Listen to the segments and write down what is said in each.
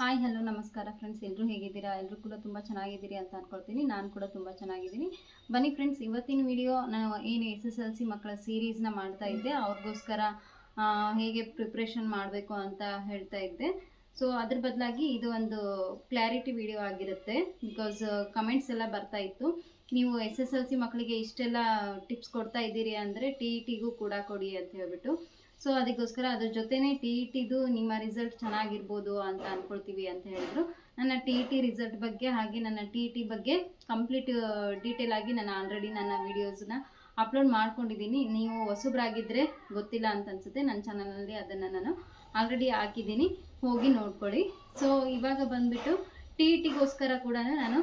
Hi hello ನಮಸ್ಕಾರ friends ಎಲ್ಲರೂ ಹೇಗಿದ್ದೀರಾ? ಎಲ್ಲರೂ ಕೂಡ ತುಂಬ ಚೆನ್ನಾಗಿದ್ದೀರಿ ಅಂತ ಅನ್ಕೊಳ್ತೀನಿ. ನಾನು ಕೂಡ ತುಂಬ ಚೆನ್ನಾಗಿದ್ದೀನಿ. ಬನ್ನಿ ಫ್ರೆಂಡ್ಸ್ ಇವತ್ತಿನ ವಿಡಿಯೋ ನಾನು ಏನು ಎಸ್ ಎಸ್ ಎಲ್ ಸಿ ಮಕ್ಕಳ ಸೀರೀಸ್ನ ಮಾಡ್ತಾ ಇದ್ದೆ. ಅವ್ರಿಗೋಸ್ಕರ ಹೇಗೆ ಪ್ರಿಪ್ರೇಷನ್ ಮಾಡಬೇಕು ಅಂತ ಹೇಳ್ತಾ ಇದ್ದೆ. ಸೊ ಅದ್ರ ಬದಲಾಗಿ ಇದು ಒಂದು ಕ್ಲಾರಿಟಿ ವಿಡಿಯೋ ಆಗಿರುತ್ತೆ. ಬಿಕಾಸ್ ಕಮೆಂಟ್ಸ್ ಎಲ್ಲ ಬರ್ತಾ ಇತ್ತು. ನೀವು ಎಸ್ ಎಸ್ ಎಲ್ ಸಿ ಮಕ್ಕಳಿಗೆ ಇಷ್ಟೆಲ್ಲ ಟಿಪ್ಸ್ ಕೊಡ್ತಾ ಇದ್ದೀರಿ ಅಂದರೆ ಟಿ ಟಿಗೂ ಕೂಡ ಕೊಡಿ ಅಂತ ಹೇಳ್ಬಿಟ್ಟು. ಸೊ ಅದಕ್ಕೋಸ್ಕರ ಅದ್ರ ಜೊತೆನೇ ಟಿ ಇ ಟಿದು ನಿಮ್ಮ ರಿಸಲ್ಟ್ ಚೆನ್ನಾಗಿರ್ಬೋದು ಅಂತ ಅಂದ್ಕೊಳ್ತೀವಿ ಅಂತ ಹೇಳಿದ್ರು. ನನ್ನ ಟಿ ಇ ಟಿ ರಿಸಲ್ಟ್ ಬಗ್ಗೆ ಹಾಗೆ ನನ್ನ ಟಿ ಇ ಟಿ ಬಗ್ಗೆ ಕಂಪ್ಲೀಟ್ ಡೀಟೇಲ್ ಆಗಿ ನಾನು ಆಲ್ರೆಡಿ ನನ್ನ ವೀಡಿಯೋಸ್ನ ಅಪ್ಲೋಡ್ ಮಾಡ್ಕೊಂಡಿದ್ದೀನಿ. ನೀವು ಹೊಸಬ್ರಾಗಿದ್ದರೆ ಗೊತ್ತಿಲ್ಲ ಅಂತ ಅನ್ಸುತ್ತೆ. ನನ್ನ ಚಾನಲಲ್ಲಿ ಅದನ್ನು ನಾನು ಆಲ್ರೆಡಿ ಹಾಕಿದ್ದೀನಿ. ಹೋಗಿ ನೋಡ್ಕೊಳ್ಳಿ. ಸೊ ಇವಾಗ ಬಂದ್ಬಿಟ್ಟು ಟಿ ಇ ಟಿಗೋಸ್ಕರ ಕೂಡ ನಾನು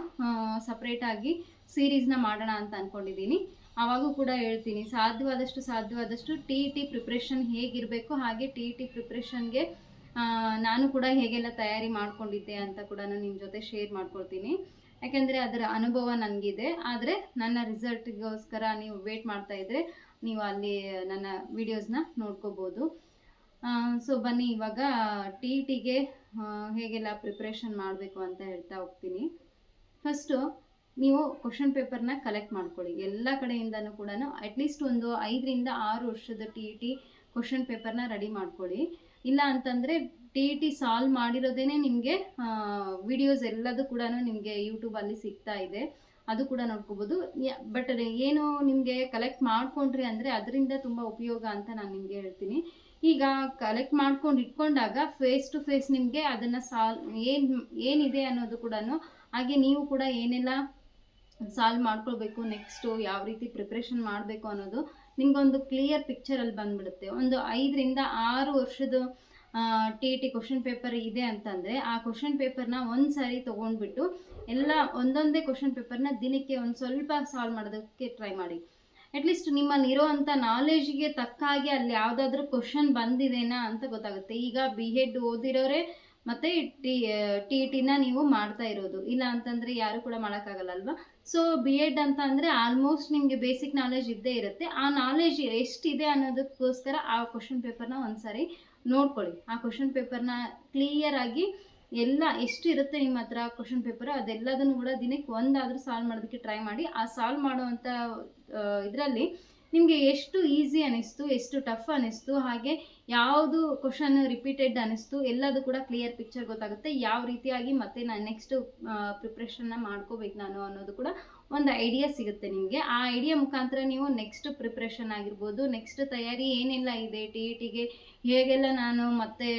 ಸಪ್ರೇಟಾಗಿ ಸೀರೀಸ್ನ ಮಾಡೋಣ ಅಂತ ಅಂದ್ಕೊಂಡಿದ್ದೀನಿ ಆವಾಗೂ ಕೂಡ ಹೇಳ್ತೀನಿ, ಸಾಧ್ಯವಾದಷ್ಟು ಸಾಧ್ಯವಾದಷ್ಟು ಟಿ ಇ ಟಿ ಪ್ರಿಪ್ರೇಷನ್ ಹೇಗಿರಬೇಕು, ಹಾಗೆ ಟಿ ಇ ಟಿ ಪ್ರಿಪ್ರೇಷನ್ಗೆ ನಾನು ಕೂಡ ಹೇಗೆಲ್ಲ ತಯಾರಿ ಮಾಡ್ಕೊಂಡಿದ್ದೆ ಅಂತ ಕೂಡ ನಾನು ನಿಮ್ಮ ಜೊತೆ ಶೇರ್ ಮಾಡ್ಕೊಳ್ತೀನಿ. ಯಾಕೆಂದರೆ ಅದರ ಅನುಭವ ನನಗಿದೆ, ಆದರೆ ನನ್ನ ರಿಸಲ್ಟ್ಗೋಸ್ಕರ ನೀವು ವೇಟ್ ಮಾಡ್ತಾ ಇದ್ದರೆ ನೀವು ಅಲ್ಲಿ ನನ್ನ ವಿಡಿಯೋಸ್ನ ನೋಡ್ಕೋಬೋದು. ಸೊ ಬನ್ನಿ, ಇವಾಗ ಟಿ ಇ ಟಿಗೆ ಹೇಗೆಲ್ಲ ಪ್ರಿಪ್ರೇಷನ್ ಮಾಡಬೇಕು ಅಂತ ಹೇಳ್ತಾ ಹೋಗ್ತೀನಿ. ಫಸ್ಟು ನೀವು ಕ್ವಶನ್ ಪೇಪರ್ನ ಕಲೆಕ್ಟ್ ಮಾಡ್ಕೊಳ್ಳಿ. ಎಲ್ಲ ಕಡೆಯಿಂದನೂ ಕೂಡ ಅಟ್ಲೀಸ್ಟ್ ಒಂದು ಐದರಿಂದ ಆರು ವರ್ಷದ ಟಿ ಇ ಟಿ ಕ್ವಶನ್ ಪೇಪರ್ನ ರೆಡಿ ಮಾಡ್ಕೊಳ್ಳಿ. ಇಲ್ಲ ಅಂತಂದರೆ ಟಿ ಇ ಟಿ ಸಾಲ್ವ್ ಮಾಡಿರೋದೇ ನಿಮಗೆ ವಿಡಿಯೋಸ್ ಎಲ್ಲದೂ ಕೂಡ ನಿಮಗೆ ಯೂಟ್ಯೂಬಲ್ಲಿ ಸಿಗ್ತಾ ಇದೆ. ಅದು ಕೂಡ ನೋಡ್ಕೋಬೋದು. ಬಟ್ ಏನು ನಿಮಗೆ ಕಲೆಕ್ಟ್ ಮಾಡ್ಕೊಂಡ್ರಿ ಅಂದರೆ ಅದರಿಂದ ತುಂಬ ಉಪಯೋಗ ಅಂತ ನಾನು ನಿಮಗೆ ಹೇಳ್ತೀನಿ. ಈಗ ಕಲೆಕ್ಟ್ ಮಾಡ್ಕೊಂಡು ಇಟ್ಕೊಂಡಾಗ ಫೇಸ್ ಟು ಫೇಸ್ ನಿಮಗೆ ಅದನ್ನು ಸಾಲ್ವ್ ಏನು, ಏನಿದೆ ಅನ್ನೋದು ಕೂಡ ಹಾಗೆ ನೀವು ಕೂಡ ಏನೆಲ್ಲ ಸಾಲ್ವ್ ಮಾಡ್ಕೊಳ್ಬೇಕು ನೆಕ್ಸ್ಟು ಯಾವ ರೀತಿ ಪ್ರಿಪ್ರೇಷನ್ ಮಾಡಬೇಕು ಅನ್ನೋದು ನಿಮಗೊಂದು ಕ್ಲಿಯರ್ ಪಿಕ್ಚರಲ್ಲಿ ಬಂದುಬಿಡುತ್ತೆ. ಒಂದು ಐದರಿಂದ ಆರು ವರ್ಷದ ಟಿ ಟಿ ಕ್ವಶನ್ ಪೇಪರ್ ಇದೆ ಅಂತಂದರೆ ಆ ಕ್ವಶನ್ ಪೇಪರ್ನ ಒಂದು ಸಾರಿ ತೊಗೊಂಡ್ಬಿಟ್ಟು ಎಲ್ಲ ಒಂದೊಂದೇ ಕ್ವಶನ್ ಪೇಪರ್ನ ದಿನಕ್ಕೆ ಒಂದು ಸ್ವಲ್ಪ ಸಾಲ್ವ್ ಮಾಡೋದಕ್ಕೆ ಟ್ರೈ ಮಾಡಿ. ಅಟ್ಲೀಸ್ಟ್ ನಿಮ್ಮಲ್ಲಿ ಇರೋವಂಥ ನಾಲೆಜ್ಗೆ ತಕ್ಕ ಹಾಗೆ ಅಲ್ಲಿ ಯಾವುದಾದ್ರೂ ಕ್ವಶನ್ ಬಂದಿದೆನಾ ಅಂತ ಗೊತ್ತಾಗುತ್ತೆ. ಈಗ ಬಿ ಎಡ್ ಓದಿರೋರೆ ಮತ್ತು ಟಿ ಟಿ ಟಿನ ನೀವು ಮಾಡ್ತಾ ಇರೋದು. ಇಲ್ಲ ಅಂತಂದರೆ ಯಾರು ಕೂಡ ಮಾಡೋಕ್ಕಾಗಲ್ಲ ಅಲ್ವಾ? ಸೊ ಬಿ ಎಡ್ ಅಂತ ಅಂದರೆ ಆಲ್ಮೋಸ್ಟ್ ನಿಮಗೆ ಬೇಸಿಕ್ ನಾಲೆಜ್ ಇದ್ದೇ ಇರುತ್ತೆ. ಆ ನಾಲೆಜ್ ಎಷ್ಟಿದೆ ಅನ್ನೋದಕ್ಕೋಸ್ಕರ ಆ ಕ್ವಶನ್ ಪೇಪರ್ನ ಒಂದ್ಸರಿ ನೋಡ್ಕೊಳ್ಳಿ. ಆ ಕ್ವಶನ್ ಪೇಪರ್ನ ಕ್ಲಿಯರ್ ಆಗಿ ಎಲ್ಲ ಎಷ್ಟು ಇರುತ್ತೆ ನಿಮ್ಮ ಹತ್ರ ಕ್ವಶನ್ ಪೇಪರ್ ಅದೆಲ್ಲದನ್ನು ಕೂಡ ದಿನಕ್ಕೆ ಒಂದಾದರೂ ಸಾಲ್ವ್ ಮಾಡೋದಕ್ಕೆ ಟ್ರೈ ಮಾಡಿ. ಆ ಸಾಲ್ವ್ ಮಾಡುವಂಥ ಇದರಲ್ಲಿ ನಿಮಗೆ ಎಷ್ಟು ಈಸಿ ಅನ್ನಿಸ್ತು ಎಷ್ಟು ಟಫ್ ಅನ್ನಿಸ್ತು ಹಾಗೆ ಯಾವುದು ಕ್ವಶನ್ ರಿಪೀಟೆಡ್ ಅನ್ನಿಸ್ತು ಎಲ್ಲದು ಕೂಡ ಕ್ಲಿಯರ್ ಪಿಕ್ಚರ್ ಗೊತ್ತಾಗುತ್ತೆ. ಯಾವ ರೀತಿಯಾಗಿ ಮತ್ತೆ ನಾನು ನೆಕ್ಸ್ಟ್ ಪ್ರಿಪ್ರೇಷನ್ನ ಮಾಡ್ಕೋಬೇಕು ನಾನು ಅನ್ನೋದು ಕೂಡ ಒಂದು ಐಡಿಯಾ ಸಿಗುತ್ತೆ ನಿಮಗೆ. ಆ ಐಡಿಯಾ ಮುಖಾಂತರ ನೀವು ನೆಕ್ಸ್ಟ್ ಪ್ರಿಪ್ರೇಷನ್ ಆಗಿರ್ಬೋದು ನೆಕ್ಸ್ಟ್ ತಯಾರಿ ಏನೆಲ್ಲ ಇದೆ ಟಿ ಇ ಟಿಗೆ ಹೇಗೆಲ್ಲ ನಾನು ಮತ್ತೆ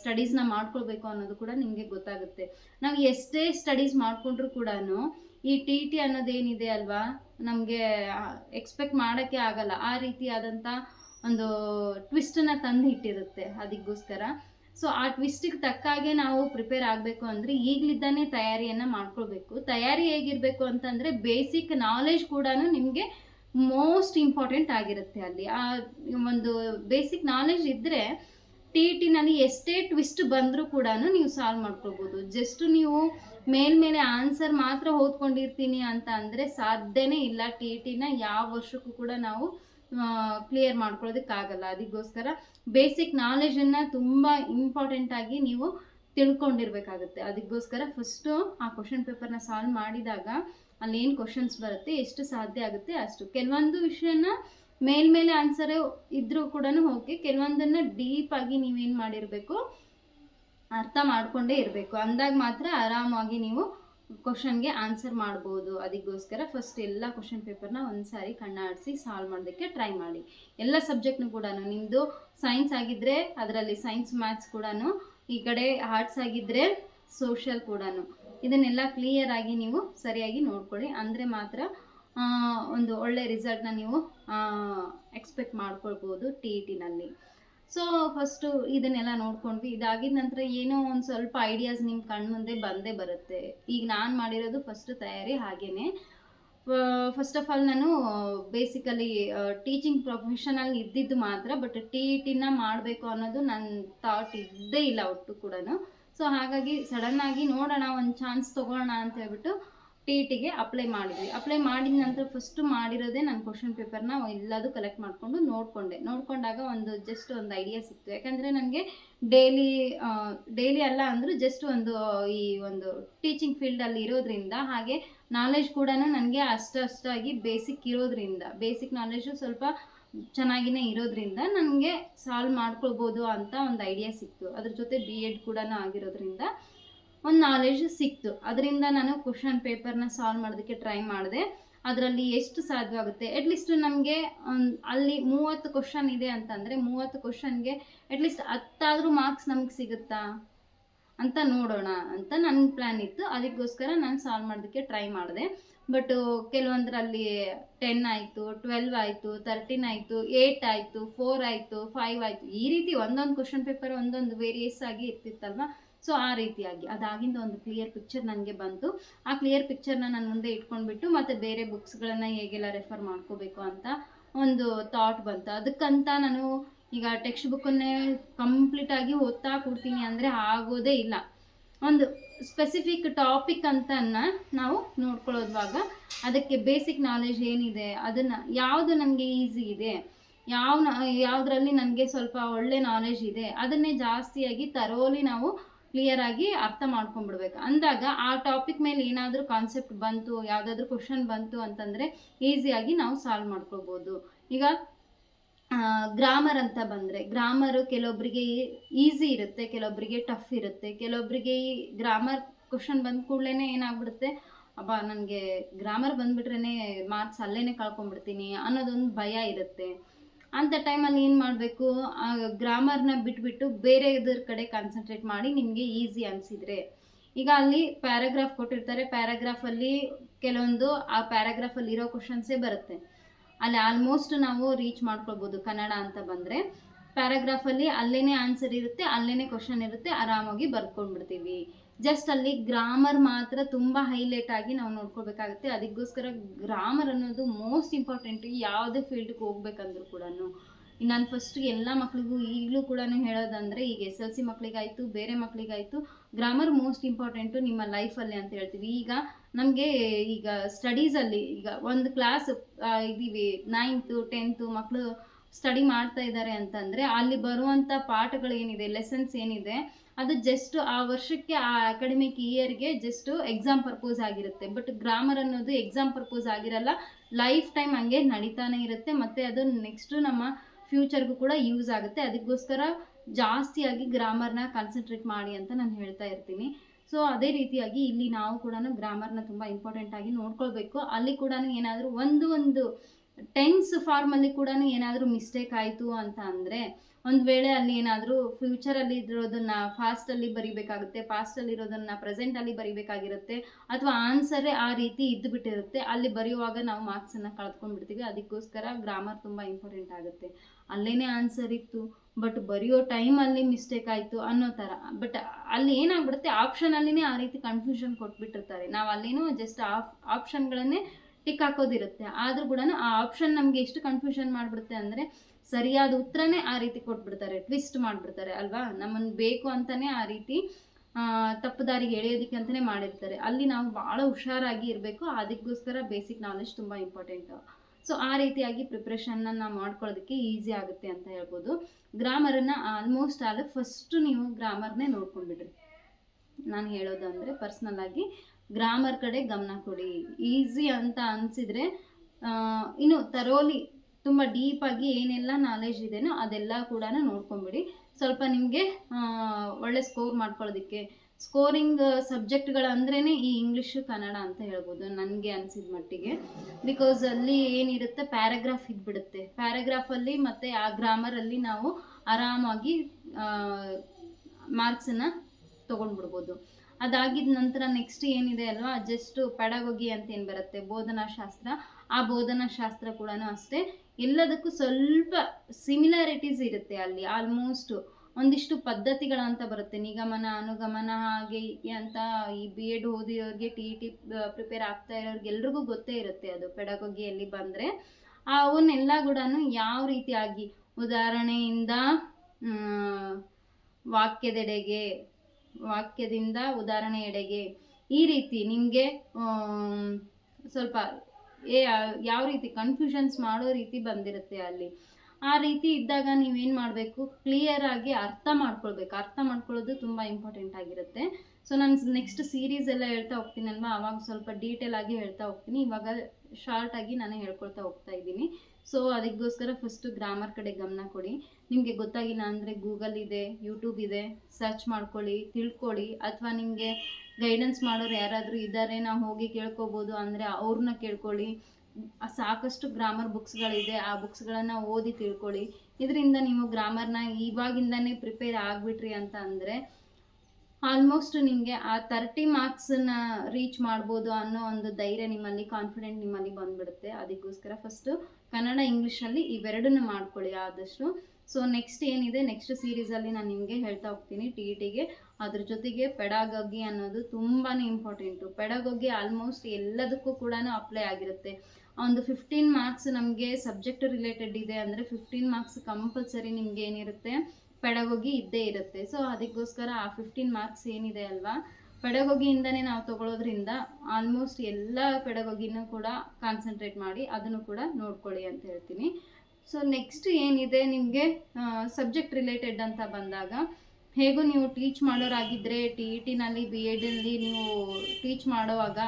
ಸ್ಟಡೀಸ್ನ ಮಾಡ್ಕೊಳ್ಬೇಕು ಅನ್ನೋದು ಕೂಡ ನಿಮಗೆ ಗೊತ್ತಾಗುತ್ತೆ. ನಾವು ಎಷ್ಟೇ ಸ್ಟಡೀಸ್ ಮಾಡಿಕೊಂಡ್ರು ಕೂಡ ಈ ಟಿ ಟಿ ಅನ್ನೋದೇನಿದೆ ಅಲ್ವಾ? ನಮಗೆ ಎಕ್ಸ್ಪೆಕ್ಟ್ ಮಾಡೋಕ್ಕೆ ಆಗಲ್ಲ. ಆ ರೀತಿಯಾದಂಥ ಒಂದು ಟ್ವಿಸ್ಟನ್ನು ತಂದು ಇಟ್ಟಿರುತ್ತೆ ಅದಕ್ಕೋಸ್ಕರ. ಸೊ ಆ ಟ್ವಿಸ್ಟಿಗೆ ತಕ್ಕ ಹಾಗೆ ನಾವು ಪ್ರಿಪೇರ್ ಆಗಬೇಕು ಅಂದರೆ ಈಗಲಿದ್ದಾನೆ ತಯಾರಿಯನ್ನು ಮಾಡ್ಕೊಳ್ಬೇಕು. ತಯಾರಿ ಹೇಗಿರಬೇಕು ಅಂತಂದರೆ ಬೇಸಿಕ್ ನಾಲೆಜ್ ಕೂಡ ನಿಮಗೆ ಮೋಸ್ಟ್ ಇಂಪಾರ್ಟೆಂಟ್ ಆಗಿರುತ್ತೆ ಅಲ್ಲಿ. ಆ, ಒಂದು ಬೇಸಿಕ್ ನಾಲೆಜ್ ಇದ್ದರೆ ಟಿ ಇ ಟಿನಲ್ಲಿ ಎಷ್ಟೇ ಟ್ವಿಸ್ಟ್ ಬಂದರೂ ಕೂಡ ನೀವು ಸಾಲ್ವ್ ಮಾಡ್ಕೊಳ್ಬೋದು. ಜಸ್ಟ್ ನೀವು ಮೇಲ್ಮೇಲೆ ಆನ್ಸರ್ ಮಾತ್ರ ಓದ್ಕೊಂಡಿರ್ತೀನಿ ಅಂತ ಅಂದರೆ ಸಾಧ್ಯನೇ ಇಲ್ಲ ಟಿ ಟಿನ ಯಾವ ವರ್ಷಕ್ಕೂ ಕೂಡ ನಾವು ಕ್ಲಿಯರ್ ಮಾಡ್ಕೊಳ್ಳೋದಕ್ಕಾಗಲ್ಲ. ಅದಕ್ಕೋಸ್ಕರ ಬೇಸಿಕ್ ನಾಲೆಜನ್ನು ತುಂಬ ಇಂಪಾರ್ಟೆಂಟಾಗಿ ನೀವು ತಿಳ್ಕೊಂಡಿರ್ಬೇಕಾಗುತ್ತೆ. ಅದಕ್ಕೋಸ್ಕರ ಫಸ್ಟು ಆ ಕ್ವಶನ್ ಪೇಪರ್ನ ಸಾಲ್ವ್ ಮಾಡಿದಾಗ ಅಲ್ಲಿ ಏನು ಕ್ವಶನ್ಸ್ ಬರುತ್ತೆ, ಎಷ್ಟು ಸಾಧ್ಯ ಆಗುತ್ತೆ ಅಷ್ಟು. ಕೆಲವೊಂದು ವಿಷಯನ ಮೇಲ್ಮೇಲೆ ಆನ್ಸರ್ ಇದ್ರೂ ಕೂಡ ಓಕೆ ಕೆಲವೊಂದನ್ನು ಡೀಪಾಗಿ ನೀವೇನು ಮಾಡಿರಬೇಕು, ಅರ್ಥ ಮಾಡ್ಕೊಂಡೇ ಇರಬೇಕು. ಅಂದಾಗ ಮಾತ್ರ ಆರಾಮಾಗಿ ನೀವು ಕ್ವಶನ್ಗೆ ಆನ್ಸರ್ ಮಾಡ್ಬೋದು. ಅದಕ್ಕೋಸ್ಕರ ಫಸ್ಟ್ ಎಲ್ಲ ಕ್ವಶನ್ ಪೇಪರ್ನ ಒಂದು ಸಾರಿ ಕಣ್ಣಾಡಿಸಿ ಸಾಲ್ವ್ ಮಾಡೋದಕ್ಕೆ ಟ್ರೈ ಮಾಡಿ. ಎಲ್ಲ ಸಬ್ಜೆಕ್ಟ್ನು ಕೂಡ ನಿಮ್ಮದು ಸೈನ್ಸ್ ಆಗಿದ್ದರೆ ಅದರಲ್ಲಿ ಸೈನ್ಸ್ ಮ್ಯಾಥ್ಸ್ ಕೂಡ ಈ ಕಡೆ ಆರ್ಟ್ಸ್ ಆಗಿದ್ದರೆ ಸೋಷಿಯಲ್ ಕೂಡ ಇದನ್ನೆಲ್ಲ ಕ್ಲಿಯರ್ ಆಗಿ ನೀವು ಸರಿಯಾಗಿ ನೋಡ್ಕೊಳ್ಳಿ. ಅಂದರೆ ಮಾತ್ರ ಒಂದು ಒಳ್ಳೆ ರಿಸಲ್ಟ್ನ ನೀವು ಎಕ್ಸ್ಪೆಕ್ಟ್ ಮಾಡ್ಕೊಳ್ಬೋದು ಟಿ ಇ ಟಿನಲ್ಲಿ ಸೊ ಫಸ್ಟು ಇದನ್ನೆಲ್ಲ ನೋಡ್ಕೊಂಡ್ವಿ. ಇದಾಗಿದ ನಂತರ ಏನೋ ಒಂದು ಸ್ವಲ್ಪ ಐಡಿಯಾಸ್ ನಿಮ್ಮ ಕಣ್ಮುಂದೆ ಬಂದೇ ಬರುತ್ತೆ. ಈಗ ನಾನು ಮಾಡಿರೋದು ಫಸ್ಟ್ ತಯಾರಿ ಹಾಗೇನೆ. ಫಸ್ಟ್ ಆಫ್ ಆಲ್ ನಾನು ಬೇಸಿಕಲಿ ಟೀಚಿಂಗ್ ಪ್ರೊಫೆಷನಲ್ ಇದ್ದಿದ್ದು ಮಾತ್ರ ಬಟ್ ಟಿ ಇ ಟಿನ ಮಾಡಬೇಕು ಅನ್ನೋದು ನನ್ನ ಥಾಟ್ ಇದ್ದೇ ಇಲ್ಲ ಒಟ್ಟು ಕೂಡ ಸೊ ಹಾಗಾಗಿ ಸಡನ್ನಾಗಿ ನೋಡೋಣ, ಒಂದು ಚಾನ್ಸ್ ತೊಗೊಳ್ಳೋಣ ಅಂತ ಹೇಳ್ಬಿಟ್ಟು ಟಿ ಟಿಗೆ ಅಪ್ಲೈ ಮಾಡಿದ್ವಿ. ಅಪ್ಲೈ ಮಾಡಿದ ನಂತರ ಫಸ್ಟ್ ಮಾಡಿರೋದೇ ನಾನು ಕ್ವಶನ್ ಪೇಪರ್ನ ಎಲ್ಲದೂ ಕಲೆಕ್ಟ್ ಮಾಡಿಕೊಂಡು ನೋಡಿಕೊಂಡೆ. ನೋಡಿಕೊಂಡಾಗ ಒಂದು ಜಸ್ಟ್ ಒಂದು ಐಡಿಯಾ ಸಿಕ್ತು. ಯಾಕಂದರೆ ನನಗೆ ಡೈಲಿ ಡೈಲಿ ಅಲ್ಲ ಅಂದರೂ ಜಸ್ಟ್ ಒಂದು, ಈ ಒಂದು ಟೀಚಿಂಗ್ ಫೀಲ್ಡಲ್ಲಿ ಇರೋದ್ರಿಂದ ಹಾಗೆ ನಾಲೆಜ್ ಕೂಡ ನನಗೆ ಅಷ್ಟು ಅಷ್ಟಾಗಿ ಬೇಸಿಕ್ ಇರೋದ್ರಿಂದ ಬೇಸಿಕ್ ನಾಲೆಜು ಸ್ವಲ್ಪ ಚೆನ್ನಾಗಿನೇ ಇರೋದ್ರಿಂದ ನನಗೆ ಸಾಲ್ವ್ ಮಾಡ್ಕೊಳ್ಬೋದು ಅಂತ ಒಂದು ಐಡಿಯಾ ಸಿಕ್ತು. ಅದ್ರ ಜೊತೆ ಬಿ ಎಡ್ ಕೂಡ ಆಗಿರೋದ್ರಿಂದ ಒಂದು ನಾಲೆಜ್ ಸಿಕ್ತು. ಅದರಿಂದ ನಾನು ಕ್ವಶನ್ ಪೇಪರ್ನ ಸಾಲ್ವ್ ಮಾಡೋದಕ್ಕೆ ಟ್ರೈ ಮಾಡಿದೆ. ಅದರಲ್ಲಿ ಎಷ್ಟು ಸಾಧ್ಯವಾಗುತ್ತೆ? ಅಟ್ಲೀಸ್ಟ್ ನಮಗೆ ಅಲ್ಲಿ ಮೂವತ್ತು ಕ್ವಶನ್ ಇದೆ ಅಂತಂದರೆ ಮೂವತ್ತು ಕ್ವಶನ್ಗೆ ಅಟ್ಲೀಸ್ಟ್ ಹತ್ತಾದರೂ ಮಾರ್ಕ್ಸ್ ನಮಗೆ ಸಿಗುತ್ತಾ? ಅಂತ ನೋಡೋಣ ಅಂತ ನನ್ನ ಪ್ಲ್ಯಾನ್ ಇತ್ತು. ಅದಕ್ಕೋಸ್ಕರ ನಾನು ಸಾಲ್ವ್ ಮಾಡೋದಕ್ಕೆ ಟ್ರೈ ಮಾಡಿದೆ. ಬಟ್ ಕೆಲವೊಂದರಲ್ಲಿ ಟೆನ್ ಆಯಿತು ಟ್ವೆಲ್ವ್ ಆಯಿತು ತರ್ಟೀನ್ ಆಯಿತು ಏಯ್ಟ್ ಆಯಿತು ಫೋರ್ ಆಯಿತು ಫೈವ್ ಆಯಿತು. ಈ ರೀತಿ ಒಂದೊಂದು ಕ್ವಶನ್ ಪೇಪರ್ ಒಂದೊಂದು ವೇರಿಯಸ್ ಆಗಿ ಇರ್ತಿತ್ತಲ್ವ? ಸೊ ಆ ರೀತಿಯಾಗಿ. ಅದಾಗಿಂದ ಒಂದು ಕ್ಲಿಯರ್ ಪಿಕ್ಚರ್ ನನಗೆ ಬಂತು. ಆ ಕ್ಲಿಯರ್ ಪಿಕ್ಚರ್ನ ನಾನು ಮುಂದೆ ಇಟ್ಕೊಂಡ್ಬಿಟ್ಟು ಮತ್ತೆ ಬೇರೆ ಬುಕ್ಸ್ಗಳನ್ನು ಹೇಗೆಲ್ಲ ರೆಫರ್ ಮಾಡ್ಕೋಬೇಕು ಅಂತ ಒಂದು ಥಾಟ್ ಬಂತು. ಅದಕ್ಕಂತ ನಾನು ಈಗ ಟೆಕ್ಸ್ಟ್ ಬುಕ್ಕನ್ನೇ ಕಂಪ್ಲೀಟಾಗಿ ಓದ್ತಾ ಕೊಡ್ತೀನಿ ಅಂದರೆ ಆಗೋದೇ ಇಲ್ಲ. ಒಂದು ಸ್ಪೆಸಿಫಿಕ್ ಟಾಪಿಕ್ ಅಂತನ್ನ ನಾವು ನೋಡ್ಕೊಳ್ಳೋದ್ವಾಗ ಅದಕ್ಕೆ ಬೇಸಿಕ್ ನಾಲೆಜ್ ಏನಿದೆ, ಅದನ್ನು ಯಾವುದು ನನಗೆ ಈಸಿ ಇದೆ, ಯಾವ ಯಾವುದ್ರಲ್ಲಿ ನನಗೆ ಸ್ವಲ್ಪ ಒಳ್ಳೆ ನಾಲೆಜ್ ಇದೆ, ಅದನ್ನೇ ಜಾಸ್ತಿಯಾಗಿ ತರೋಲಿ ನಾವು ಕ್ಲಿಯರ್ ಆಗಿ ಅರ್ಥ ಮಾಡ್ಕೊಂಡ್ಬಿಡ್ಬೇಕು. ಅಂದಾಗ ಆ ಟಾಪಿಕ್ ಮೇಲೆ ಏನಾದರೂ ಕಾನ್ಸೆಪ್ಟ್ ಬಂತು, ಯಾವುದಾದ್ರೂ ಕ್ವಶನ್ ಬಂತು ಅಂತಂದರೆ ಈಸಿಯಾಗಿ ನಾವು ಸಾಲ್ವ್ ಮಾಡ್ಕೋಬೋದು ಈಗ ಗ್ರಾಮರ್ ಅಂತ ಬಂದರೆ ಗ್ರಾಮರು ಕೆಲವೊಬ್ಬರಿಗೆ ಈಸಿ ಇರುತ್ತೆ ಕೆಲವೊಬ್ಬರಿಗೆ ಟಫ್ ಇರುತ್ತೆ ಕೆಲವೊಬ್ಬರಿಗೆ ಈ ಗ್ರಾಮರ್ ಕ್ವಶನ್ ಬಂದ ಕೂಡಲೇ ಏನಾಗ್ಬಿಡುತ್ತೆ, ಅಬ್ಬ, ನನಗೆ ಗ್ರಾಮರ್ ಬಂದ್ಬಿಟ್ರೇ ಮಾರ್ಕ್ಸ್ ಅಲ್ಲೇ ಕಳ್ಕೊಂಡ್ಬಿಡ್ತೀನಿ ಅನ್ನೋದೊಂದು ಭಯ ಇರುತ್ತೆ. ಅಂಥ ಟೈಮಲ್ಲಿ ಏನು ಮಾಡಬೇಕು? ಆ ಗ್ರಾಮರ್ನ ಬಿಟ್ಬಿಟ್ಟು ಬೇರೆ ಇದ್ರ ಕಡೆ ಕಾನ್ಸಂಟ್ರೇಟ್ ಮಾಡಿ ನಿಮಗೆ ಈಸಿ ಅನಿಸಿದ್ರೆ. ಈಗ ಅಲ್ಲಿ ಪ್ಯಾರಾಗ್ರಾಫ್ ಕೊಟ್ಟಿರ್ತಾರೆ. ಪ್ಯಾರಾಗ್ರಾಫಲ್ಲಿ ಕೆಲವೊಂದು ಆ ಪ್ಯಾರಾಗ್ರಾಫಲ್ಲಿ ಇರೋ ಕ್ವಶನ್ಸೇ ಬರುತ್ತೆ. ಅಲ್ಲಿ ಆಲ್ಮೋಸ್ಟ್ ನಾವು ರೀಚ್ ಮಾಡ್ಕೊಳ್ಬೋದು ಕನ್ನಡ ಅಂತ ಬಂದರೆ. ಪ್ಯಾರಾಗ್ರಾಫಲ್ಲಿ ಅಲ್ಲೇ ಆನ್ಸರ್ ಇರುತ್ತೆ ಅಲ್ಲೇ ಕ್ವಶನ್ ಇರುತ್ತೆ, ಆರಾಮಾಗಿ ಬರ್ಕೊಂಡ್ಬಿಡ್ತೀವಿ. ಜಸ್ಟ್ ಅಲ್ಲಿ ಗ್ರಾಮರ್ ಮಾತ್ರ ತುಂಬ ಹೈಲೈಟ್ ಆಗಿ ನಾವು ನೋಡ್ಕೋಬೇಕಾಗುತ್ತೆ. ಅದಕ್ಕೋಸ್ಕರ ಗ್ರಾಮರ್ ಅನ್ನೋದು ಮೋಸ್ಟ್ ಇಂಪಾರ್ಟೆಂಟ್ ಯಾವುದೇ ಫೀಲ್ಡ್ಗೆ ಹೋಗ್ಬೇಕಂದ್ರೂ ಕೂಡ ನಾನು ಫಸ್ಟ್ ಎಲ್ಲ ಮಕ್ಳಿಗೂ ಈಗಲೂ ಕೂಡ ಹೇಳೋದಂದ್ರೆ ಈಗ ಎಸ್ ಎಲ್ ಸಿ ಮಕ್ಕಳಿಗಾಯಿತು ಬೇರೆ ಮಕ್ಕಳಿಗಾಯಿತು ಗ್ರಾಮರ್ ಮೋಸ್ಟ್ ಇಂಪಾರ್ಟೆಂಟು ನಿಮ್ಮ ಲೈಫಲ್ಲಿ ಅಂತ ಹೇಳ್ತೀವಿ. ಈಗ ನಮಗೆ ಈಗ ಸ್ಟಡೀಸಲ್ಲಿ ಈಗ ಒಂದು ಕ್ಲಾಸ್ ಇದೀವಿ ನೈನ್ತು ಟೆಂತು ಮಕ್ಕಳು ಸ್ಟಡಿ ಮಾಡ್ತಾ ಇದ್ದಾರೆ ಅಂತಂದರೆ ಅಲ್ಲಿ ಬರುವಂಥ ಪಾಠಗಳು ಏನಿದೆ ಲೆಸನ್ಸ್ ಏನಿದೆ ಅದು ಜಸ್ಟ್ ಆ ವರ್ಷಕ್ಕೆ ಆ ಅಕಾಡೆಮಿಕ್ ಇಯರ್ಗೆ ಜಸ್ಟ್ ಎಕ್ಸಾಮ್ ಪರ್ಪೋಸ್ ಆಗಿರುತ್ತೆ. ಬಟ್ ಗ್ರಾಮರ್ ಅನ್ನೋದು ಎಕ್ಸಾಮ್ ಪರ್ಪೋಸ್ ಆಗಿರಲ್ಲ ಲೈಫ್ ಟೈಮ್ ಹಂಗೆ ನಡೀತಾನೆ ಇರುತ್ತೆ. ಮತ್ತು ಅದು ನೆಕ್ಸ್ಟು ನಮ್ಮ ಫ್ಯೂಚರ್ಗೂ ಕೂಡ ಯೂಸ್ ಆಗುತ್ತೆ. ಅದಕ್ಕೋಸ್ಕರ ಜಾಸ್ತಿಯಾಗಿ ಗ್ರಾಮರ್ನ ಕಾನ್ಸಂಟ್ರೇಟ್ ಮಾಡಿ ಅಂತ ನಾನು ಹೇಳ್ತಾ ಇರ್ತೀನಿ. ಸೊ ಅದೇ ರೀತಿಯಾಗಿ ಇಲ್ಲಿ ನಾವು ಕೂಡ ಗ್ರಾಮರ್ನ ತುಂಬ ಇಂಪಾರ್ಟೆಂಟ್ ಆಗಿ ನೋಡ್ಕೊಳ್ಬೇಕು. ಅಲ್ಲಿ ಕೂಡ ಏನಾದರೂ ಒಂದು ಒಂದು ಟೆನ್ಸ್ ಫಾರ್ಮಲ್ಲಿ ಕೂಡ ಏನಾದರೂ ಮಿಸ್ಟೇಕ್ ಆಯಿತು ಅಂತ ಅಂದರೆ ಒಂದು ವೇಳೆ ಅಲ್ಲಿ ಏನಾದರೂ ಫ್ಯೂಚರಲ್ಲಿ ಇರೋದನ್ನ ಫಾಸ್ಟಲ್ಲಿ ಬರಿಬೇಕಾಗುತ್ತೆ ಪಾಸ್ಟಲ್ಲಿ ಇರೋದನ್ನ ಪ್ರೆಸೆಂಟಲ್ಲಿ ಬರಿಬೇಕಾಗಿರುತ್ತೆ ಅಥವಾ ಆನ್ಸರೇ ಆ ರೀತಿ ಇದ್ದು ಬಿಟ್ಟಿರುತ್ತೆ ಅಲ್ಲಿ ಬರೆಯುವಾಗ ನಾವು ಮಾರ್ಕ್ಸನ್ನು ಕಳ್ಕೊಂಡ್ಬಿಡ್ತೀವಿ ಅದಕ್ಕೋಸ್ಕರ ಗ್ರಾಮರ್ ತುಂಬ ಇಂಪಾರ್ಟೆಂಟ್ ಆಗುತ್ತೆ. ಅಲ್ಲೇ ಆನ್ಸರ್ ಇತ್ತು ಬಟ್ ಬರೆಯೋ ಟೈಮಲ್ಲಿ ಮಿಸ್ಟೇಕ್ ಆಯಿತು ಅನ್ನೋ ಥರ. ಬಟ್ ಅಲ್ಲಿ ಏನಾಗ್ಬಿಡುತ್ತೆ ಆಪ್ಷನಲ್ಲಿನೇ ಆ ರೀತಿ ಕನ್ಫ್ಯೂಷನ್ ಕೊಟ್ಬಿಟ್ಟಿರ್ತಾರೆ. ನಾವು ಅಲ್ಲೇನೋ ಜಸ್ಟ್ ಆಫ್ ಆಪ್ಷನ್ಗಳನ್ನೇ ಟಿಕ್ ಹಾಕೋದಿರುತ್ತೆ. ಆದರೂ ಕೂಡ ಆ ಆಪ್ಷನ್ ನಮಗೆ ಎಷ್ಟು ಕನ್ಫ್ಯೂಷನ್ ಮಾಡಿಬಿಡುತ್ತೆ ಅಂದರೆ ಸರಿಯಾದ ಉತ್ತರನೇ ಆ ರೀತಿ ಕೊಟ್ಬಿಡ್ತಾರೆ ಟ್ವಿಸ್ಟ್ ಮಾಡಿಬಿಡ್ತಾರೆ ಅಲ್ವಾ? ನಮ್ಮನ್ನು ಬೇಕು ಅಂತಲೇ ಆ ರೀತಿ ತಪ್ಪು ದಾರಿಗೆ ಎಳೆಯೋದಕ್ಕೆ ಅಂತಲೇ ಮಾಡಿರ್ತಾರೆ. ಅಲ್ಲಿ ನಾವು ಭಾಳ ಹುಷಾರಾಗಿ ಇರಬೇಕು ಅದಕ್ಕೋಸ್ಕರ ಬೇಸಿಕ್ ನಾಲೆಜ್ ತುಂಬ ಇಂಪಾರ್ಟೆಂಟ್ ಸೊ ಆ ರೀತಿಯಾಗಿ ಪ್ರಿಪ್ರೇಷನ್ನ ನಾವು ಮಾಡ್ಕೊಳ್ಳೋದಕ್ಕೆ ಈಸಿ ಆಗುತ್ತೆ ಅಂತ ಹೇಳ್ಬೋದು. ಗ್ರಾಮರನ್ನು ಆಲ್ಮೋಸ್ಟ್ ಆಲ್ ಫಸ್ಟು ನೀವು ಗ್ರಾಮರ್ನೇ ನೋಡ್ಕೊಂಡ್ಬಿಡ್ರಿ. ನಾನು ಹೇಳೋದು ಅಂದರೆ ಪರ್ಸ್ನಲ್ ಆಗಿ ಗ್ರಾಮರ್ ಕಡೆ ಗಮನ ಕೊಡಿ. ಈಸಿ ಅಂತ ಅನಿಸಿದರೆ ಇನ್ನು ತರೋಲಿ ತುಂಬ ಡೀಪಾಗಿ ಏನೆಲ್ಲ ನಾಲೆಜ್ ಇದೆಯೋ ಅದೆಲ್ಲ ಕೂಡ ನೋಡ್ಕೊಂಬಿಡಿ. ಸ್ವಲ್ಪ ನಿಮಗೆ ಒಳ್ಳೆ ಸ್ಕೋರ್ ಮಾಡ್ಕೊಳ್ಳೋದಕ್ಕೆ ಸ್ಕೋರಿಂಗ್ ಸಬ್ಜೆಕ್ಟ್ಗಳಂದ್ರೇ ಈ ಇಂಗ್ಲೀಷು ಕನ್ನಡ ಅಂತ ಹೇಳ್ಬೋದು ನನಗೆ ಅನಿಸಿದ ಮಟ್ಟಿಗೆ. ಬಿಕಾಸ್ ಅಲ್ಲಿ ಏನಿರುತ್ತೆ ಪ್ಯಾರಾಗ್ರಾಫ್ ಇದ್ಬಿಡುತ್ತೆ. ಪ್ಯಾರಾಗ್ರಾಫಲ್ಲಿ ಮತ್ತು ಆ ಗ್ರಾಮರಲ್ಲಿ ನಾವು ಆರಾಮಾಗಿ ಮಾರ್ಕ್ಸನ್ನು ತೊಗೊಂಡ್ಬಿಡ್ಬೋದು. ಅದಾಗಿದ ನಂತರ ನೆಕ್ಸ್ಟ್ ಏನಿದೆ ಅಲ್ವಾ? ಜಸ್ಟ್ ಪಡಗೋಗಿ ಅಂತ ಏನು ಬರುತ್ತೆ? ಬೋಧನಾ ಶಾಸ್ತ್ರ ಆ ಬೋಧನಾ ಶಾಸ್ತ್ರ ಕೂಡ ಅಷ್ಟೇ. ಎಲ್ಲದಕ್ಕೂ ಸ್ವಲ್ಪ ಸಿಮಿಲಾರಿಟೀಸ್ ಇರುತ್ತೆ ಅಲ್ಲಿ ಆಲ್ಮೋಸ್ಟ್ ಒಂದಿಷ್ಟು ಪದ್ಧತಿಗಳಂತ ಬರುತ್ತೆ. ನಿಗಮನ, ಅನುಗಮನ ಹಾಗೆ ಹೀಗೆ ಅಂತ ಈ ಬಿ ಎಡ್ ಓದಿರೋರಿಗೆ ಟಿ ಇ ಟಿ ಪ್ರಿಪೇರ್ ಆಗ್ತಾ ಇರೋರಿಗೆ ಎಲ್ರಿಗೂ ಗೊತ್ತೇ ಇರುತ್ತೆ ಅದು ಪೆಡಗೋಗಿಯಲ್ಲಿ ಬಂದರೆ. ಅವನ್ನೆಲ್ಲ ಕೂಡ ಯಾವ ರೀತಿಯಾಗಿ ಉದಾಹರಣೆಯಿಂದ ವಾಕ್ಯದೆಡೆಗೆ ವಾಕ್ಯದಿಂದ ಉದಾಹರಣೆ ಎಡೆಗೆ ಈ ರೀತಿ ನಿಮಗೆ ಸ್ವಲ್ಪ ಏ, ಯಾವ ರೀತಿ ಕನ್ಫ್ಯೂಷನ್ಸ್ ಮಾಡೋ ರೀತಿ ಬಂದಿರುತ್ತೆ ಅಲ್ಲಿ. ಆ ರೀತಿ ಇದ್ದಾಗ ನೀವೇನು ಮಾಡಬೇಕು? ಕ್ಲಿಯರ್ ಆಗಿ ಅರ್ಥ ಮಾಡ್ಕೊಳ್ಬೇಕು. ಅರ್ಥ ಮಾಡ್ಕೊಳ್ಳೋದು ತುಂಬ ಇಂಪಾರ್ಟೆಂಟ್ ಆಗಿರುತ್ತೆ. ಸೊ ನಾನು ನೆಕ್ಸ್ಟ್ ಸೀರೀಸ್ ಎಲ್ಲ ಹೇಳ್ತಾ ಹೋಗ್ತೀನಲ್ವಾ? ಅವಾಗ ಸ್ವಲ್ಪ ಡೀಟೇಲ್ ಆಗಿ ಹೇಳ್ತಾ ಹೋಗ್ತೀನಿ. ಇವಾಗ ಶಾರ್ಟ್ ಆಗಿ ನಾನು ಹೇಳ್ಕೊಳ್ತಾ ಹೋಗ್ತಾ ಇದ್ದೀನಿ. ಸೊ ಅದಕ್ಕೋಸ್ಕರ ಫಸ್ಟು ಗ್ರಾಮರ್ ಕಡೆ ಗಮನ ಕೊಡಿ. ನಿಮಗೆ ಗೊತ್ತಾಗಿಲ್ಲ ಅಂದರೆ ಗೂಗಲ್ ಇದೆ ಯೂಟ್ಯೂಬ್ ಇದೆ ಸರ್ಚ್ ಮಾಡ್ಕೊಳ್ಳಿ, ತಿಳ್ಕೊಳ್ಳಿ. ಅಥವಾ ನಿಮಗೆ ಗೈಡೆನ್ಸ್ ಮಾಡೋರು ಯಾರಾದರೂ ಇದ್ದಾರೆ ನಾವು ಹೋಗಿ ಕೇಳ್ಕೊಬೋದು ಅಂದರೆ ಅವ್ರನ್ನ ಕೇಳ್ಕೊಳ್ಳಿ. ಸಾಕಷ್ಟು ಗ್ರಾಮರ್ ಬುಕ್ಸ್ಗಳಿದೆ ಆ ಬುಕ್ಸ್ಗಳನ್ನು ಓದಿ ತಿಳ್ಕೊಳ್ಳಿ. ಇದರಿಂದ ನೀವು ಗ್ರಾಮರ್ನ ಇವಾಗಿಂದನೇ ಪ್ರಿಪೇರ್ ಆಗಿಬಿಟ್ರಿ ಅಂತ ಅಂದರೆ ಆಲ್ಮೋಸ್ಟ್ ನಿಮಗೆ ಆ ತರ್ಟಿ ಮಾರ್ಕ್ಸನ್ನ ರೀಚ್ ಮಾಡ್ಬೋದು ಅನ್ನೋ ಒಂದು ಧೈರ್ಯ ನಿಮ್ಮಲ್ಲಿ ಕಾನ್ಫಿಡೆಂಟ್ ನಿಮ್ಮಲ್ಲಿ ಬಂದ್ಬಿಡುತ್ತೆ. ಅದಕ್ಕೋಸ್ಕರ ಫಸ್ಟು ಕನ್ನಡ ಇಂಗ್ಲೀಷಲ್ಲಿ ಇವೆರಡನ್ನು ಮಾಡ್ಕೊಳ್ಳಿ ಆದಷ್ಟು. ಸೊ ನೆಕ್ಸ್ಟ್ ಏನಿದೆ? ನೆಕ್ಸ್ಟ್ ಸೀರೀಸಲ್ಲಿ ನಾನು ನಿಮಗೆ ಹೇಳ್ತಾ ಹೋಗ್ತೀನಿ. ಟಿ ಇ ಟಿಗೆ ಅದ್ರ ಜೊತೆಗೆ ಪೆಡಾಗಗಿ ಅನ್ನೋದು ತುಂಬಾ ಇಂಪಾರ್ಟೆಂಟು ಪೆಡಾಗಗಿ ಆಲ್ಮೋಸ್ಟ್ ಎಲ್ಲದಕ್ಕೂ ಕೂಡ ಅಪ್ಲೈ ಆಗಿರುತ್ತೆ. ಒಂದು ಫಿಫ್ಟೀನ್ ಮಾರ್ಕ್ಸ್ ನಮಗೆ ಸಬ್ಜೆಕ್ಟ್ ರಿಲೇಟೆಡ್ ಇದೆ ಅಂದರೆ ಫಿಫ್ಟೀನ್ ಮಾರ್ಕ್ಸ್ ಕಂಪಲ್ಸರಿ ನಿಮಗೆ ಏನಿರುತ್ತೆ? ಪೆಡಗೋಗಿ ಇದ್ದೇ ಇರುತ್ತೆ. ಸೊ ಅದಕ್ಕೋಸ್ಕರ ಆ ಫಿಫ್ಟೀನ್ ಮಾರ್ಕ್ಸ್ ಏನಿದೆ ಅಲ್ವಾ? ಪೆಡಗೋಗಿಯಿಂದನೇ ನಾವು ತಗೊಳ್ಳೋದ್ರಿಂದ ಆಲ್ಮೋಸ್ಟ್ ಎಲ್ಲ ಪೆಡಗೋಗಿನೂ ಕೂಡ ಕಾನ್ಸಂಟ್ರೇಟ್ ಮಾಡಿ ಅದನ್ನು ಕೂಡ ನೋಡ್ಕೊಳ್ಳಿ ಅಂತ ಹೇಳ್ತೀನಿ. ಸೊ ನೆಕ್ಸ್ಟ್ ಏನಿದೆ ನಿಮಗೆ ಸಬ್ಜೆಕ್ಟ್ ರಿಲೇಟೆಡ್ ಅಂತ ಬಂದಾಗ, ಹೇಗೂ ನೀವು ಟೀಚ್ ಮಾಡೋರಾಗಿದ್ದರೆ ಟಿ ಇ ಟಿನಲ್ಲಿ ಬಿ ಎಡಲ್ಲಿ ನೀವು ಟೀಚ್ ಮಾಡೋವಾಗ,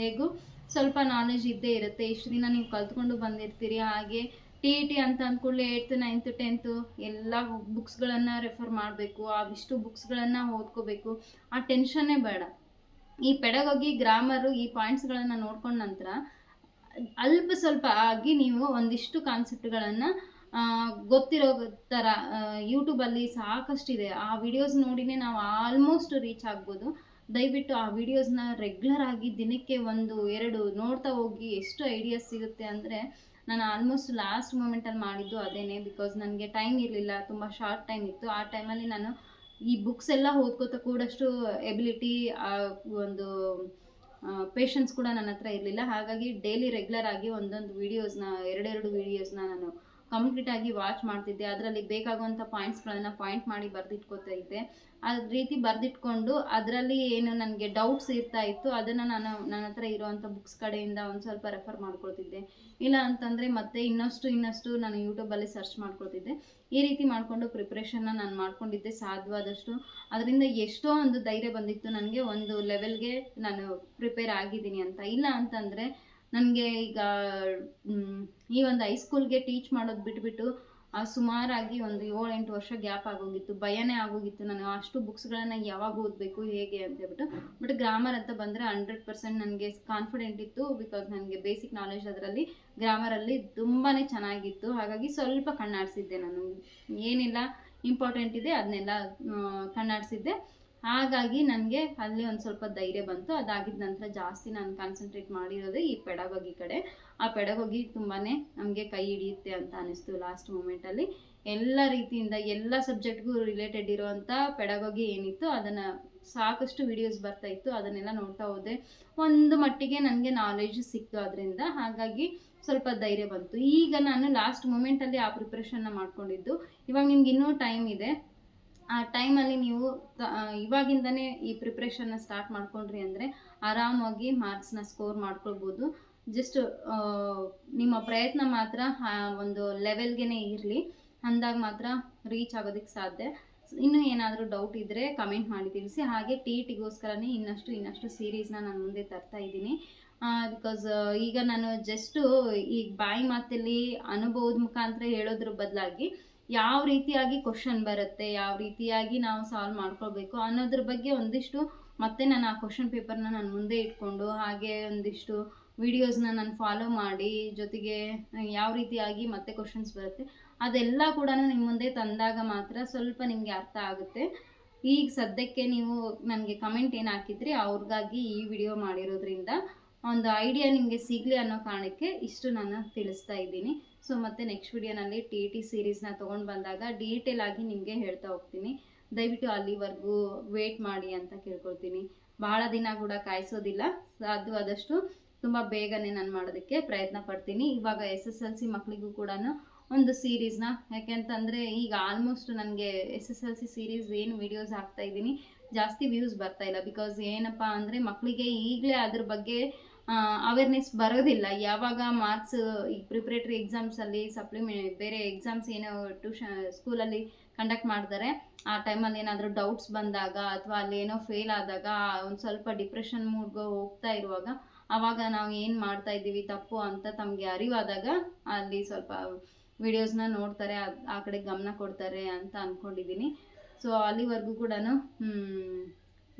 ಹೇಗೂ ಸ್ವಲ್ಪ ನಾಲೆಜ್ ಇದ್ದೇ ಇರುತ್ತೆ. ಇಷ್ಟು ದಿನ ನೀವು ಕಲ್ತ್ಕೊಂಡು ಬಂದಿರ್ತೀರಿ. ಹಾಗೆ ಟಿ ಇ ಟಿ ಅಂತ ಅಂದ್ಕೊಳ್ಳಿ ಏಯ್ತ್ ನೈನ್ತ್ ಟೆಂತ್ ಎಲ್ಲ ಬುಕ್ಸ್ಗಳನ್ನು ರೆಫರ್ ಮಾಡಬೇಕು. ಅವಿಷ್ಟು ಬುಕ್ಸ್ಗಳನ್ನು ಓದ್ಕೋಬೇಕು. ಆ ಟೆನ್ಷನ್ನೇ ಬೇಡ. ಈ ಪೆಡಗೋಗಿ ಗ್ರಾಮರು ಈ ಪಾಯಿಂಟ್ಸ್ಗಳನ್ನು ನೋಡ್ಕೊಂಡ ನಂತರ ಅಲ್ಪ ಸ್ವಲ್ಪ ಆಗಿ ನೀವು ಒಂದಿಷ್ಟು ಕಾನ್ಸೆಪ್ಟ್ಗಳನ್ನು ಗೊತ್ತಿರೋ ಥರ ಯೂಟ್ಯೂಬಲ್ಲಿ ಸಾಕಷ್ಟಿದೆ. ಆ ವಿಡಿಯೋಸ್ ನೋಡಿನೇ ನಾವು ಆಲ್ಮೋಸ್ಟ್ ರೀಚ್ ಆಗ್ಬೋದು. ದಯವಿಟ್ಟು ಆ ವಿಡಿಯೋಸ್ನ ರೆಗ್ಯುಲರ್ ಆಗಿ ದಿನಕ್ಕೆ ಒಂದು, ಎರಡು ನೋಡ್ತಾ ಹೋಗಿ ಎಷ್ಟು ಐಡಿಯಾಸ್ ಸಿಗುತ್ತೆ ಅಂದರೆ ನಾನು ಆಲ್ಮೋಸ್ಟ್ ಲಾಸ್ಟ್ ಮೂಮೆಂಟಲ್ಲಿ ಮಾಡಿದ್ದು ಅದೇನೆ ಬಿಕಾಸ್ ನನಗೆ ಟೈಮ್ ಇರಲಿಲ್ಲ, ತುಂಬ ಶಾರ್ಟ್ ಟೈಮ್ ಇತ್ತು. ಆ ಟೈಮಲ್ಲಿ ನಾನು ಈ ಬುಕ್ಸ್ ಎಲ್ಲ ಓದ್ಕೋತ ಕೂಡಷ್ಟು ಎಬಿಲಿಟಿ ಒಂದು ಪೇಷನ್ಸ್ ಕೂಡ ನನ್ನ ಹತ್ರ ಇರಲಿಲ್ಲ. ಹಾಗಾಗಿ ಡೈಲಿ ರೆಗ್ಯುಲರ್ ಆಗಿ ಒಂದೊಂದು ವೀಡಿಯೋಸ್ನ ಎರಡೆರಡು ವೀಡಿಯೋಸ್ನ ನಾನು ಕಂಪ್ಲೀಟ್ ಆಗಿ ವಾಚ್ ಮಾಡ್ತಿದ್ದೆ. ಅದರಲ್ಲಿ ಬೇಕಾಗುವಂಥ ಪಾಯಿಂಟ್ಸ್ಗಳನ್ನು ಪಾಯಿಂಟ್ ಮಾಡಿ ಬರೆದಿಟ್ಕೋತಾ ಇದ್ದೆ. ಆ ರೀತಿ ಬರೆದಿಟ್ಕೊಂಡು ಅದರಲ್ಲಿ ಏನು ನನಗೆ ಡೌಟ್ಸ್ ಇರ್ತಾ ಇತ್ತು, ಅದನ್ನು ನಾನು ನನ್ನ ಹತ್ರ ಇರುವಂಥ ಬುಕ್ಸ್ ಕಡೆಯಿಂದ ಒಂದು ಸ್ವಲ್ಪ ರೆಫರ್ ಮಾಡ್ಕೊಳ್ತಿದ್ದೆ. ಇಲ್ಲ ಅಂತಂದರೆ ಮತ್ತೆ ಇನ್ನಷ್ಟು ಇನ್ನಷ್ಟು ನಾನು ಯೂಟ್ಯೂಬಲ್ಲಿ ಸರ್ಚ್ ಮಾಡ್ಕೊಳ್ತಿದ್ದೆ. ಈ ರೀತಿ ಮಾಡಿಕೊಂಡು ಪ್ರಿಪ್ರೇಷನ್ನ ನಾನು ಮಾಡ್ಕೊಂಡಿದ್ದೆ, ಸಾಧ್ಯವಾದಷ್ಟು. ಅದರಿಂದ ಎಷ್ಟೋ ಒಂದು ಧೈರ್ಯ ಬಂದಿತ್ತು. ನನಗೆ ಒಂದು ಲೆವೆಲ್ಗೆ ನಾನು ಪ್ರಿಪೇರ್ ಆಗಿದ್ದೀನಿ ಅಂತ. ಇಲ್ಲ ಅಂತಂದರೆ ನನಗೆ ಈಗ ಈ ಒಂದು ಹೈಸ್ಕೂಲ್ಗೆ ಟೀಚ್ ಮಾಡೋದು ಬಿಟ್ಬಿಟ್ಟು ಸುಮಾರಾಗಿ ಒಂದು ಏಳು ಎಂಟು ವರ್ಷ ಗ್ಯಾಪ್ ಆಗೋಗಿತ್ತು. ಭಯನೇ ಆಗೋಗಿತ್ತು. ನಾನು ಅಷ್ಟು ಬುಕ್ಸ್ಗಳನ್ನು ಯಾವಾಗ ಓದಬೇಕು, ಹೇಗೆ ಅಂತ ಹೇಳ್ಬಿಟ್ಟು. ಬಟ್ ಗ್ರಾಮರ್ ಅಂತ ಬಂದರೆ ಹಂಡ್ರೆಡ್ ಪರ್ಸೆಂಟ್ ನನಗೆ ಕಾನ್ಫಿಡೆಂಟ್ ಇತ್ತು ಬಿಕಾಸ್ ನನಗೆ ಬೇಸಿಕ್ ನಾಲೆಜ್ ಅದರಲ್ಲಿ ಗ್ರಾಮರಲ್ಲಿ ತುಂಬಾ ಚೆನ್ನಾಗಿತ್ತು. ಹಾಗಾಗಿ ಸ್ವಲ್ಪ ಕಣ್ಣಾಡಿಸಿದ್ದೆ ನಾನು. ಏನಿಲ್ಲ ಇಂಪಾರ್ಟೆಂಟ್ ಇದೆ ಅದನ್ನೆಲ್ಲ ಕಣ್ಣಾಡಿಸಿದ್ದೆ. ಹಾಗಾಗಿ ನನಗೆ ಅಲ್ಲಿ ಒಂದು ಸ್ವಲ್ಪ ಧೈರ್ಯ ಬಂತು. ಅದಾಗಿದ್ದ ನಂತರ ಜಾಸ್ತಿ ನಾನು ಕಾನ್ಸಂಟ್ರೇಟ್ ಮಾಡಿರೋದು ಈ ಪೆಡಗೋಗಿ ಕಡೆ. ಆ ಪೆಡಗೋಗಿ ತುಂಬಾ ನಮಗೆ ಕೈ ಹಿಡಿಯುತ್ತೆ ಅಂತ ಅನಿಸ್ತು ಲಾಸ್ಟ್ ಮೂಮೆಂಟಲ್ಲಿ ಎಲ್ಲ ರೀತಿಯಿಂದ ಎಲ್ಲ ಸಬ್ಜೆಕ್ಟ್ಗೂ ರಿಲೇಟೆಡ್ ಇರೋವಂಥ ಪೆಡಗೋಗಿ ಏನಿತ್ತು ಅದನ್ನು ಸಾಕಷ್ಟು ವಿಡಿಯೋಸ್ ಬರ್ತಾ ಇತ್ತು. ಅದನ್ನೆಲ್ಲ ನೋಡ್ತಾ ಹೋದೆ. ಒಂದು ಮಟ್ಟಿಗೆ ನನಗೆ ನಾಲೆಜ್ ಸಿಕ್ತು ಅದರಿಂದ. ಹಾಗಾಗಿ ಸ್ವಲ್ಪ ಧೈರ್ಯ ಬಂತು. ಈಗ ನಾನು ಲಾಸ್ಟ್ ಮೂಮೆಂಟಲ್ಲಿ ಆ ಪ್ರಿಪ್ರೇಷನ್ನ ಮಾಡ್ಕೊಂಡಿದ್ದು. ಇವಾಗ ನಿಮ್ಗೆ ಇನ್ನೂ ಟೈಮ್ ಇದೆ. ಆ ಟೈಮಲ್ಲಿ ನೀವು ಇವಾಗಿಂದನೇ ಈ ಪ್ರಿಪ್ರೇಷನ್ನ ಸ್ಟಾರ್ಟ್ ಮಾಡ್ಕೊಂಡ್ರಿ ಅಂದರೆ ಆರಾಮಾಗಿ ಮಾರ್ಕ್ಸ್ನ ಸ್ಕೋರ್ ಮಾಡ್ಕೊಳ್ಬೋದು. ಜಸ್ಟ್ ನಿಮ್ಮ ಪ್ರಯತ್ನ ಮಾತ್ರ ಒಂದು ಲೆವೆಲ್ಗೆ ಇರಲಿ. ಅಂದಾಗ ಮಾತ್ರ ರೀಚ್ ಆಗೋದಕ್ಕೆ ಸಾಧ್ಯ. ಇನ್ನೂ ಏನಾದರೂ ಡೌಟ್ ಇದ್ದರೆ ಕಮೆಂಟ್ ಮಾಡಿ ತಿಳಿಸಿ. ಹಾಗೆ ಟಿ ಟಿಗೋಸ್ಕರನೇ ಇನ್ನಷ್ಟು ಇನ್ನಷ್ಟು ಸೀರೀಸ್ನ ನಾನು ಮುಂದೆ ತರ್ತಾ ಇದ್ದೀನಿ. ಬಿಕಾಸ್ ಈಗ ನಾನು ಜಸ್ಟು ಈಗ ಬಾಯಿ ಮಾತಲ್ಲಿ ಅನುಭವದ ಮುಖಾಂತರ ಹೇಳೋದ್ರ ಬದಲಾಗಿ ಯಾವ ರೀತಿಯಾಗಿ ಕ್ವಶನ್ ಬರುತ್ತೆ, ಯಾವ ರೀತಿಯಾಗಿ ನಾವು ಸಾಲ್ವ್ ಮಾಡ್ಕೊಳ್ಬೇಕು ಅನ್ನೋದ್ರ ಬಗ್ಗೆ ಒಂದಿಷ್ಟು ಮತ್ತೆ ನಾನು ಆ ಕ್ವಶನ್ ಪೇಪರ್ನ ನಾನು ಮುಂದೆ ಇಟ್ಕೊಂಡು ಹಾಗೆ ಒಂದಿಷ್ಟು ವಿಡಿಯೋಸ್ನ ನಾನು ಫಾಲೋ ಮಾಡಿ ಜೊತೆಗೆ ಯಾವ ರೀತಿಯಾಗಿ ಮತ್ತೆ ಕ್ವಶನ್ಸ್ ಬರುತ್ತೆ, ಅದೆಲ್ಲ ಕೂಡ ನಿಮ್ಮ ಮುಂದೆ ತಂದಾಗ ಮಾತ್ರ ಸ್ವಲ್ಪ ನಿಮಗೆ ಅರ್ಥ ಆಗುತ್ತೆ. ಈಗ ಸದ್ಯಕ್ಕೆ ನೀವು ನನಗೆ ಕಮೆಂಟ್ ಏನು ಹಾಕಿದ್ರಿ, ಅವ್ರಿಗಾಗಿ ಈ ವಿಡಿಯೋ ಮಾಡಿರೋದ್ರಿಂದ ಒಂದು ಐಡಿಯಾ ನಿಮಗೆ ಸಿಗಲಿ ಅನ್ನೋ ಕಾರಣಕ್ಕೆ ಇಷ್ಟು ನಾನು ತಿಳಿಸ್ತಾ ಇದ್ದೀನಿ. ಸೊ ಮತ್ತೆ ನೆಕ್ಸ್ಟ್ ವಿಡಿಯೋನಲ್ಲಿ ಟಿ ಟಿ ಸೀರೀಸ್ನ ತೊಗೊಂಡು ಬಂದಾಗ ಡೀಟೇಲ್ ಆಗಿ ನಿಮಗೆ ಹೇಳ್ತಾ ಹೋಗ್ತೀನಿ. ದಯವಿಟ್ಟು ಅಲ್ಲಿವರೆಗೂ ವೇಟ್ ಮಾಡಿ ಅಂತ ಕೇಳ್ಕೊಳ್ತೀನಿ. ಬಹಳ ದಿನ ಕೂಡ ಕಾಯಿಸೋದಿಲ್ಲ. ಅದು ಆದಷ್ಟು ತುಂಬ ಬೇಗನೆ ನಾನು ಮಾಡೋದಕ್ಕೆ ಪ್ರಯತ್ನ ಪಡ್ತೀನಿ. ಇವಾಗ ಎಸ್ ಎಸ್ ಎಲ್ ಸಿ ಮಕ್ಕಳಿಗೂ ಕೂಡ ಒಂದು ಸೀರೀಸ್ನ ಯಾಕೆಂತಂದರೆ ಈಗ ಆಲ್ಮೋಸ್ಟ್ ನನಗೆ S S L C series ಏನು ವೀಡಿಯೋಸ್ ಹಾಕ್ತಾ ಇದ್ದೀನಿ, ಜಾಸ್ತಿ ವ್ಯೂಸ್ ಬರ್ತಾ ಇಲ್ಲ. ಬಿಕಾಸ್ ಏನಪ್ಪ ಅಂದರೆ ಮಕ್ಕಳಿಗೆ ಈಗಲೇ ಅದ್ರ ಬಗ್ಗೆ ಅವೇರ್ನೆಸ್ ಬರೋದಿಲ್ಲ. ಯಾವಾಗ ಮಾರ್ಕ್ಸ್ ಈ ಪ್ರಿಪ್ರೇಟ್ರಿ ಎಕ್ಸಾಮ್ಸಲ್ಲಿ ಸಪ್ಲಿಮೆ ಬೇರೆ ಎಕ್ಸಾಮ್ಸ್ ಏನೋ ಟ್ಯೂಷನ್ ಸ್ಕೂಲಲ್ಲಿ ಕಂಡಕ್ಟ್ ಮಾಡ್ತಾರೆ. ಆ ಟೈಮಲ್ಲಿ ಏನಾದರೂ ಡೌಟ್ಸ್ ಬಂದಾಗ ಅಥವಾ ಅಲ್ಲಿ ಏನೋ ಫೇಲ್ ಆದಾಗ, ಒಂದು ಸ್ವಲ್ಪ ಡಿಪ್ರೆಷನ್ ಮೂಡ್ಗೆ ಹೋಗ್ತಾ ಇರುವಾಗ ಆವಾಗ ನಾವು ಏನು ಮಾಡ್ತಾ ಇದ್ದೀವಿ, ತಪ್ಪು ಅಂತ ತಮಗೆ ಅರಿವಾದಾಗ ಅಲ್ಲಿ ಸ್ವಲ್ಪ ವಿಡಿಯೋಸ್ನ ನೋಡ್ತಾರೆ ಆ ಕಡೆ ಗಮನ ಕೊಡ್ತಾರೆ ಅಂತ ಅಂದ್ಕೊಂಡಿದ್ದೀನಿ ಸೊ ಅಲ್ಲಿವರೆಗೂ ಕೂಡ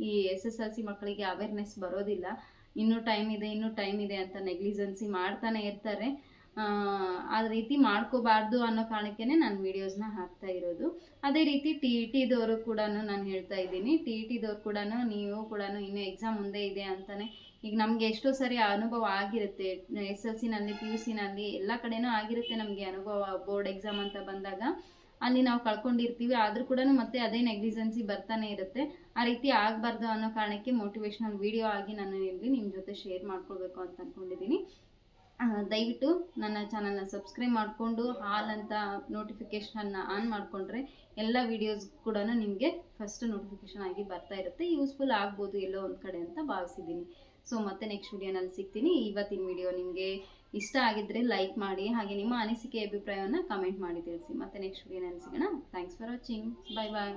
ಈ ಎಸ್ ಎಸ್ ಎಲ್ ಸಿ ಮಕ್ಕಳಿಗೆ ಅವೇರ್ನೆಸ್ ಬರೋದಿಲ್ಲ. ಇನ್ನೂ ಟೈಮ್ ಇದೆ ಇನ್ನೂ ಟೈಮ್ ಇದೆ ಅಂತ ನೆಗ್ಲಿಜೆನ್ಸಿ ಮಾಡ್ತಾನೆ ಇರ್ತಾರೆ. ಆ, ರೀತಿ ಮಾಡ್ಕೋಬಾರ್ದು ಅನ್ನೋ ಕಾರಣಕ್ಕೇ ನಾನು ವಿಡಿಯೋಸ್ನ ಹಾಕ್ತಾ ಇರೋದು. ಅದೇ ರೀತಿ ಟಿ ಇ ಟಿದವರು ಕೂಡ ನಾನು ಹೇಳ್ತಾ ಇದ್ದೀನಿ. ಟಿ ಇ ಟಿದವ್ರು ಕೂಡ ನೀವು ಕೂಡ ಇನ್ನೂ ಎಕ್ಸಾಮ್ ಮುಂದೆ ಇದೆ ಅಂತಾನೆ. ಈಗ ನಮಗೆ ಎಷ್ಟೋ ಸರಿ ಅನುಭವ ಆಗಿರುತ್ತೆ. ಎಸ್ ಎಲ್ ಸಿನಲ್ಲಿ ಪಿ ಯು ಸಿನಲ್ಲಿ ಎಲ್ಲ ಕಡೆನೂ ಆಗಿರುತ್ತೆ ನಮಗೆ ಅನುಭವ ಬೋರ್ಡ್ ಎಕ್ಸಾಮ್ ಅಂತ ಬಂದಾಗ. ಅಲ್ಲಿ ನಾವು ಕಳ್ಕೊಂಡಿರ್ತೀವಿ. ಆದರೂ ಕೂಡ ಮತ್ತೆ ಅದೇ ನೆಗ್ಲಿಜೆನ್ಸಿ ಬರ್ತಾನೆ ಇರುತ್ತೆ. ಆ ರೀತಿ ಆಗಬಾರ್ದು ಅನ್ನೋ ಕಾರಣಕ್ಕೆ ಮೋಟಿವೇಶ್ನಲ್ ವಿಡಿಯೋ ಆಗಿ ನಾನು ಇಲ್ಲಿ ನಿಮ್ಮ ಜೊತೆ ಶೇರ್ ಮಾಡ್ಕೊಳ್ಬೇಕು ಅಂತ ಅಂದ್ಕೊಂಡಿದ್ದೀನಿ ದಯವಿಟ್ಟು ನನ್ನ ಚಾನಲ್ನ ಸಬ್ಸ್ಕ್ರೈಬ್ ಮಾಡಿಕೊಂಡು ಹಾಲ್ ಅಂತ ನೋಟಿಫಿಕೇಷನ್ನ ಆನ್ ಮಾಡಿಕೊಂಡ್ರೆ ಎಲ್ಲ ವೀಡಿಯೋಸ್ ಕೂಡ ನಿಮಗೆ ಫಸ್ಟ್ ನೋಟಿಫಿಕೇಷನ್ ಆಗಿ ಬರ್ತಾ ಇರುತ್ತೆ. ಯೂಸ್ಫುಲ್ ಆಗ್ಬೋದು ಎಲ್ಲೋ ಒಂದು ಕಡೆ ಅಂತ ಭಾವಿಸಿದ್ದೀನಿ. ಸೊ ಮತ್ತೆ ನೆಕ್ಸ್ಟ್ ವಿಡಿಯೋನಲ್ಲಿ ಸಿಗ್ತೀನಿ. ಇವತ್ತಿನ ವಿಡಿಯೋ ನಿಮಗೆ ಇಷ್ಟ ಆಗಿದ್ರೆ ಲೈಕ್ ಮಾಡಿ, ಹಾಗೆ ನಿಮ್ಮ ಅನಿಸಿಕೆ ಅಭಿಪ್ರಾಯವನ್ನು ಕಮೆಂಟ್ ಮಾಡಿ ತಿಳಿಸಿ. ಮತ್ತೆ ನೆಕ್ಸ್ಟ್ ವಿಡಿಯೋನಲ್ಲಿ ಸಿಗೋಣ. Thanks for watching bye bye